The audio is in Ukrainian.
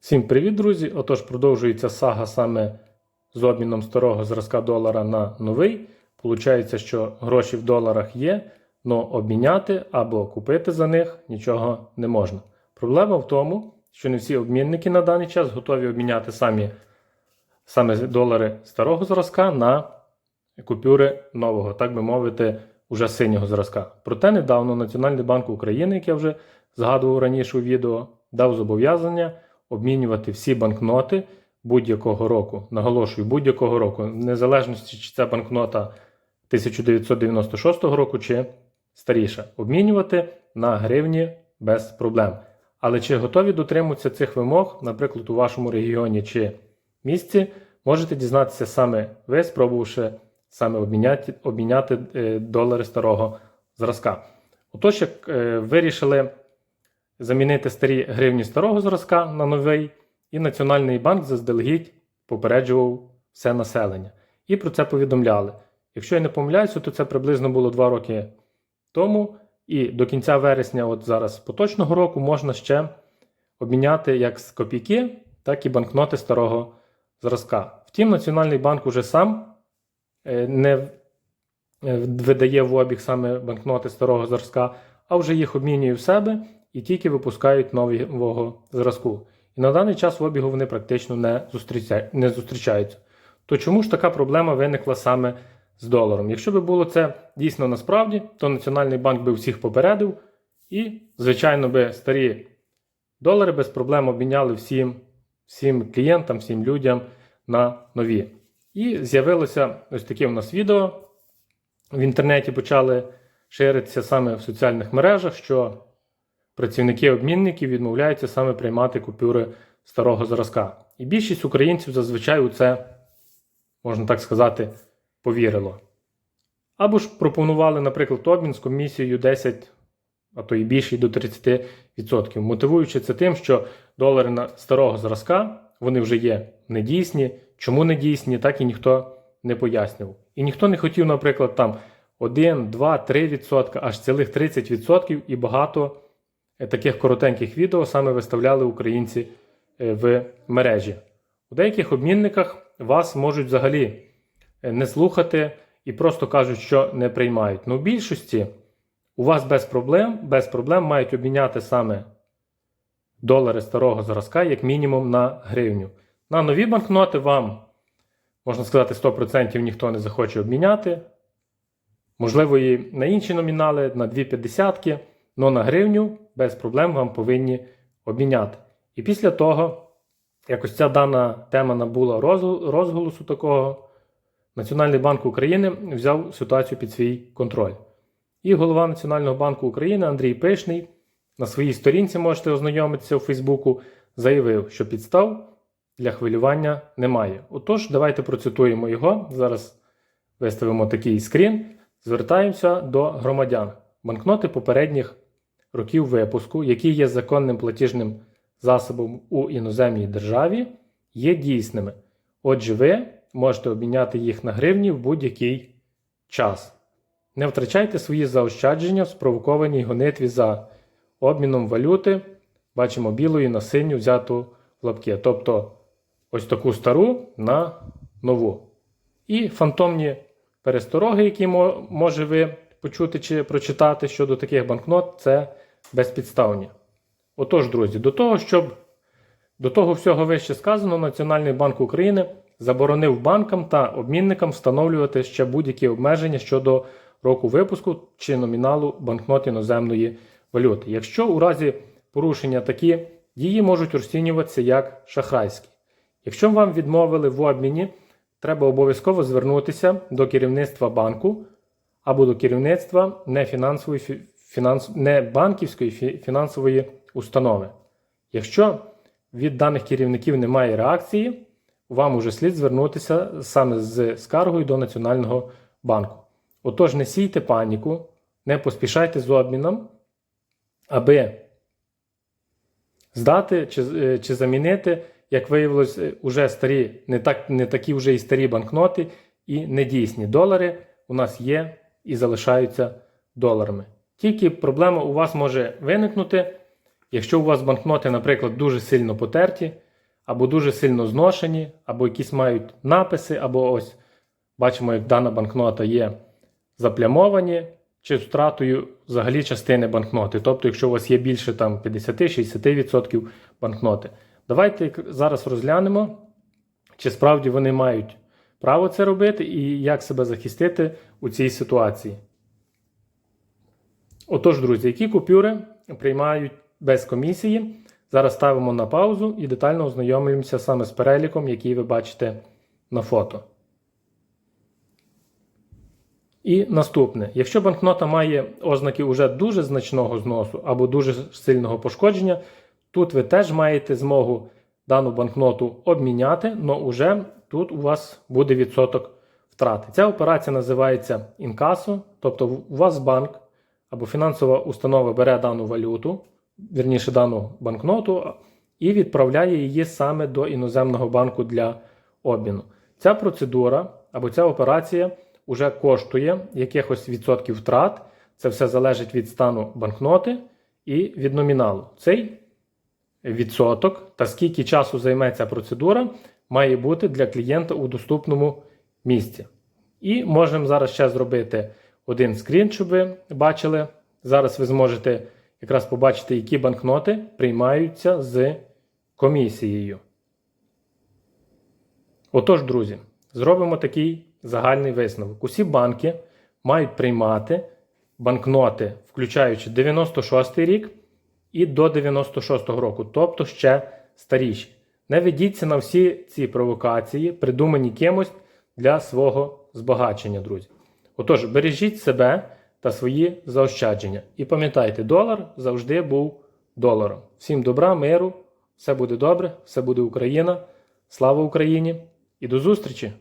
Всім привіт, друзі! Отож, продовжується сага саме з обміном старого зразка долара на новий. Получається, що гроші в доларах є, але обміняти або купити за них нічого не можна. Проблема в тому, що не всі обмінники на даний час готові обміняти самі саме долари старого зразка на купюри нового, так би мовити, уже синього зразка. Проте недавно Національний банк України, як я вже згадував раніше у відео, дав зобов'язання обмінювати всі банкноти будь-якого року. Наголошую, будь-якого року, в незалежності, чи це банкнота 1996 року, чи старіша. Обмінювати на гривні без проблем. Але чи готові дотримуватися цих вимог, наприклад, у вашому регіоні чи місті, можете дізнатися саме ви, спробувавши саме обміняти, обміняти е, долари старого зразка. Отож, як е, вирішили замінити старі гривні старого зразка на новий, і Національний банк заздалегідь попереджував все населення. І про це повідомляли. Якщо я не помиляюся, то це приблизно було 2 роки тому, і до кінця вересня, от зараз поточного року, можна ще обміняти як з копійки, так і банкноти старого зразка. Втім, Національний банк уже сам е, не е, видає в обіг саме банкноти старого зразка, а вже їх обмінює в себе і тільки випускають нового зразку. І на даний час в обігу вони практично не, зустріча... не зустрічаються. То чому ж така проблема виникла саме з доларом? Якщо би було це дійсно насправді, то Національний банк би всіх попередив і, звичайно, би старі долари без проблем обміняли всім, всім клієнтам, всім людям на нові. І з'явилося ось таке у нас відео. В інтернеті почали ширитися саме в соціальних мережах, що працівники обмінників відмовляються саме приймати купюри старого зразка. І більшість українців зазвичай у це, можна так сказати, повірило. Або ж пропонували, наприклад, обмін з комісією 10, а то і більше до 30%, мотивуючи це тим, що долари на старого зразка вони вже є недійсні. Чому недійсні, так і ніхто не пояснював. І ніхто не хотів, наприклад, там 1, 2, 3%, аж цілих 30% і багато таких коротеньких відео саме виставляли українці е, в мережі. У деяких обмінниках вас можуть взагалі е, не слухати і просто кажуть, що не приймають. Ну, в більшості у вас без проблем, без проблем мають обміняти саме долари старого зразка, як мінімум, на гривню. На нові банкноти вам, можна сказати, 100% ніхто не захоче обміняти. Можливо, і на інші номінали, на 2,50, але на гривню без проблем вам повинні обміняти. І після того, якось ця дана тема набула розголосу такого, Національний банк України взяв ситуацію під свій контроль. І голова Національного банку України Андрій Пишний на своїй сторінці можете ознайомитися у Фейсбуку, заявив, що підстав для хвилювання немає. Отож, давайте процитуємо його. Зараз виставимо такий скрін. Звертаємося до громадян. Банкноти попередніх років випуску, які є законним платіжним засобом у іноземній державі, є дійсними. Отже, ви можете обміняти їх на гривні в будь-який час. Не втрачайте свої заощадження в спровокованій гонитві за обміном валюти. Бачимо білої на синю взяту в лапки. Тобто ось таку стару на нову. І фантомні перестороги, які може ви почути чи прочитати щодо таких банкнот, це безпідставні. Отож, друзі, до того, щоб до того всього вище сказано, Національний банк України заборонив банкам та обмінникам встановлювати ще будь-які обмеження щодо року випуску чи номіналу банкнот іноземної валюти. Якщо у разі порушення такі дії можуть розцінюватися як шахрайські. Якщо вам відмовили в обміні, треба обов'язково звернутися до керівництва банку або до керівництва нефінансової, фінанс, не банківської фінансової установи. Якщо від даних керівників немає реакції, вам уже слід звернутися саме з скаргою до Національного банку. Отож, не сійте паніку, не поспішайте з обміном, аби здати чи, е, чи замінити як виявилось, уже старі, не так, не такі вже і старі банкноти, і недійсні долари у нас є і залишаються доларами. Тільки проблема у вас може виникнути, якщо у вас банкноти, наприклад, дуже сильно потерті, або дуже сильно зношені, або якісь мають написи, або ось бачимо, як дана банкнота є заплямовані, чи з втратою взагалі частини банкноти. Тобто, якщо у вас є більше там 50-60% банкноти. Давайте зараз розглянемо, чи справді вони мають право це робити і як себе захистити у цій ситуації. Отож, друзі, які купюри приймають без комісії? Зараз ставимо на паузу і детально ознайомлюємося саме з переліком, який ви бачите на фото. І наступне: якщо банкнота має ознаки уже дуже значного зносу або дуже сильного пошкодження, тут ви теж маєте змогу дану банкноту обміняти, але уже тут у вас буде відсоток втрати. Ця операція називається інкасо, тобто у вас банк або фінансова установа бере дану валюту, вірніше дану банкноту, і відправляє її саме до іноземного банку для обміну. Ця процедура або ця операція вже коштує якихось відсотків втрат. Це все залежить від стану банкноти і від номіналу. Цей відсоток та скільки часу займе ця процедура, має бути для клієнта у доступному місці. І можемо зараз ще зробити один скрін, щоб ви бачили. Зараз ви зможете якраз побачити, які банкноти приймаються з комісією. Отож, друзі, зробимо такий загальний висновок. Усі банки мають приймати банкноти, включаючи 96 рік і до 96-го року, тобто ще старіші. Не ведіться на всі ці провокації, придумані кимось для свого збагачення, друзі. Отож, бережіть себе та свої заощадження. І пам'ятайте, долар завжди був доларом. Всім добра, миру, все буде добре, все буде Україна. Слава Україні і до зустрічі!